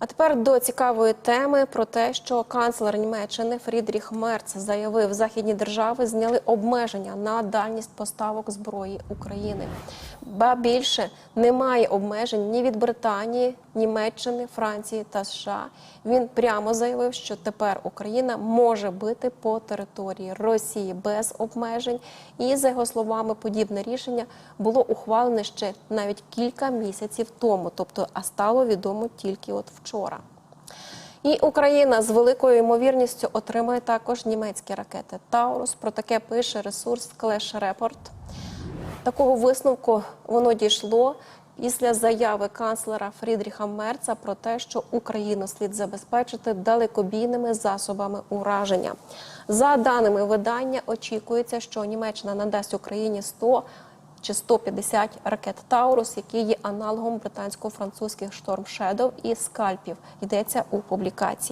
А тепер до цікавої теми про те, що канцлер Німеччини Фрідріх Мерц заявив, західні держави зняли обмеження на дальність поставок зброї України. Ба більше немає обмежень ні від Британії, Німеччини, Франції та США. Він прямо заявив, що тепер Україна може бити по території Росії без обмежень. І за його словами, подібне рішення було ухвалене ще навіть кілька місяців тому, тобто а стало відомо тільки от вчора. І Україна з великою ймовірністю отримає також німецькі ракети Таурус. Про таке пише ресурс Clash Report. Такого висновку воно дійшло після заяви канцлера Фрідріха Мерца про те, що Україну слід забезпечити далекобійними засобами ураження. За даними видання, очікується, що Німеччина надасть Україні 100 чи 150 ракет Таурус, які є аналогом британсько-французьких шторм Shadow і скальпів. Йдеться у публікації.